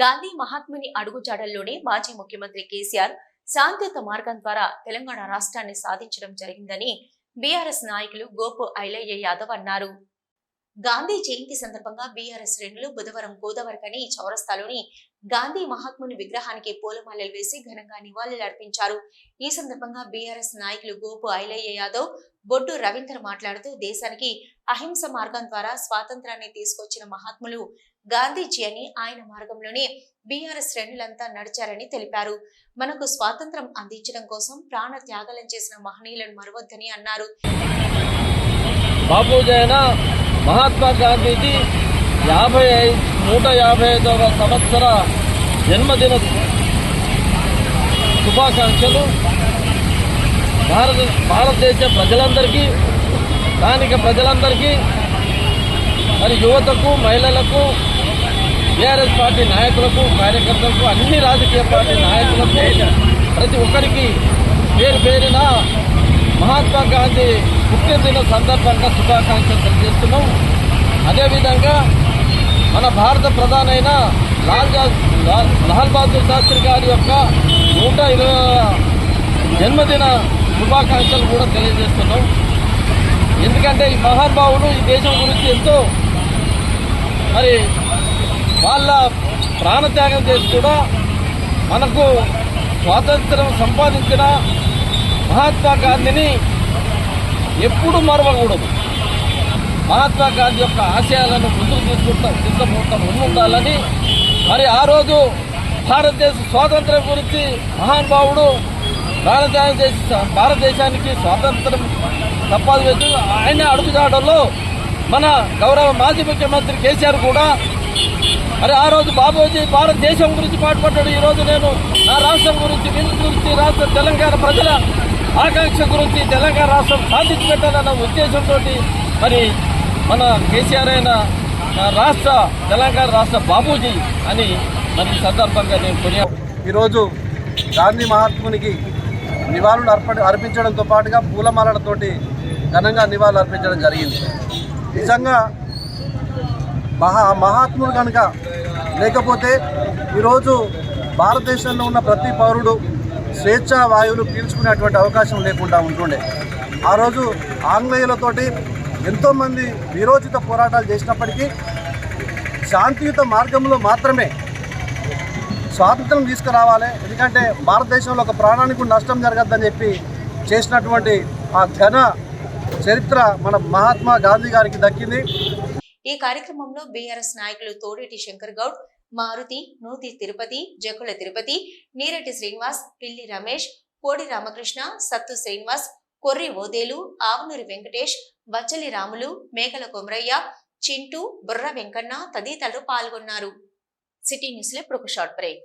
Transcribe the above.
గాంధీ మహాత్ముని అడుగుజాడల్లోనే మాజీ ముఖ్యమంత్రి కేసీఆర్ శాంతియుత మార్గం ద్వారా తెలంగాణ రాష్ట్రాన్ని సాధించడం జరిగిందని బీఆర్ఎస్ నాయకులు గోపు ఐలయ్య యాదవ్ అన్నారు. గాంధీ జయంతి సందర్భంగా బీఆర్ఎస్ శ్రేణులు బుధవారం గోదావరికని చౌరస్తాలోని గాంధీ మహాత్ముని విగ్రహానికి పూలమాలలు వేసి ఘనంగా నివాళులు అర్పించారు. ఈ సందర్భంగా బీఆర్ఎస్ నాయకులు గోపు ఐలయ్య యాదవ్ బొడ్డు రవీందర్ మాట్లాడుతూ దేశానికి అహింస మార్గం ద్వారా స్వాతంత్రాన్ని తీసుకొచ్చిన మహాత్ములు గాంధీజీ అని ఆయన మార్గంలోనే బీఆర్ఎస్ శ్రేణులంతా నడిచారని తెలిపారు. మనకు స్వాతంత్రం అందించడం కోసం ప్రాణ త్యాగాలను చేసిన మహనీయులను మరవద్దని అన్నారు. బాపూజీ అయిన మహాత్మా గాంధీజీ యాభై ఐదు నూట యాభై ఐదవ సంవత్సర జన్మదిన శుభాకాంక్షలు. భారత భారతదేశ ప్రజలందరికీ స్థానిక ప్రజలందరికీ మరి యువతకు మహిళలకు టీఆర్ఎస్ పార్టీ నాయకులకు కార్యకర్తలకు అన్ని రాజకీయ పార్టీ నాయకులకు ప్రతి ఒక్కరికి పేరు పేరిన మహాత్మా గాంధీ పుట్టినదిన సందర్భంగా శుభాకాంక్షలు తెలియజేస్తున్నాం. అదేవిధంగా మన భారత ప్రధాని అయిన లాల్ లాల్ బహదూర్ శాస్త్రి గారి యొక్క నూట ఇరవై జన్మదిన శుభాకాంక్షలు కూడా తెలియజేస్తున్నాం. ఎందుకంటే ఈ మహానుభావులు ఈ దేశం గురించి ఎంతో మరి వాళ్ళ ప్రాణత్యాగం చేసి కూడా మనకు స్వాతంత్రం సంపాదించిన మహాత్మా గాంధీని ఎప్పుడు మరవకూడదు. మహాత్మా గాంధీ యొక్క ఆశయాలను ముందుకు తీసుకుంటాం తీసుకుపోతాం ముందుండాలని. మరి ఆ రోజు భారతదేశ స్వాతంత్రం గురించి మహానుభావుడు భారతదేశ భారతదేశానికి స్వాతంత్రం సంపాదించు ఆయన అడుగుజాడల్లో మన గౌరవ మాజీ ముఖ్యమంత్రి కేసీఆర్ కూడా. మరి ఆ రోజు బాబోజీ భారతదేశం గురించి పాటుపడ్డాడు. ఈరోజు నేను నా రాష్ట్రం గురించి విముక్తి గురించి రాష్ట్ర తెలంగాణ ప్రజల ఆకాంక్ష గురించి తెలంగాణ రాష్ట్రం సాధించి పెట్టాలన్న ఉద్దేశంతో మరి మన కేసీఆర్ అయిన రాష్ట్ర తెలంగాణ రాష్ట్ర బాబూజీ అని మరి సందర్భంగా నేను కొనియా ఈరోజు గాంధీ మహాత్మునికి నివాళులు అర్పణ అర్పించడంతో పాటుగా పూలమాలలతోటి ఘనంగా నివాళులు అర్పించడం జరిగింది. నిజంగా మహా మహాత్ముడు కనుక లేకపోతే ఈరోజు భారతదేశంలో ఉన్న ప్రతి పౌరుడు స్వేచ్ఛా వాయువులు పీల్చుకునేటువంటి అవకాశం లేకుండా ఉంటుండే. ఆ రోజు ఆంగ్లేయులతోటి ఎంతోమంది విరోచిత పోరాటాలు చేసినప్పటికీ శాంతియుత మార్గంలో మాత్రమే స్వాతంత్రం తీసుకురావాలి. ఎందుకంటే భారతదేశంలో ఒక ప్రాణానికి నష్టం జరగద్దని చెప్పి చేసినటువంటి ఆ ఘన చరిత్ర మన మహాత్మా గాంధీ గారికి దక్కింది. ఈ కార్యక్రమంలో బీఆర్ఎస్ నాయకులు తోడేటి శంకర్ గౌడ్ మారుతి నూతి తిరుపతి జకుల తిరుపతి నీరెడ్డి శ్రీనివాస్ పిల్లి రమేష్ కోడి రామకృష్ణ సత్తు శ్రీనివాస్ కొర్రి ఓదేలు ఆవునూరి వెంకటేష్ బచ్చలి రాములు మేకల కొమరయ్య చింటూ బుర్ర వెంకన్న తదితరులు పాల్గొన్నారు. సిటీ న్యూస్లో ఇప్పుడు ఒక షార్ట్ బ్రేక్.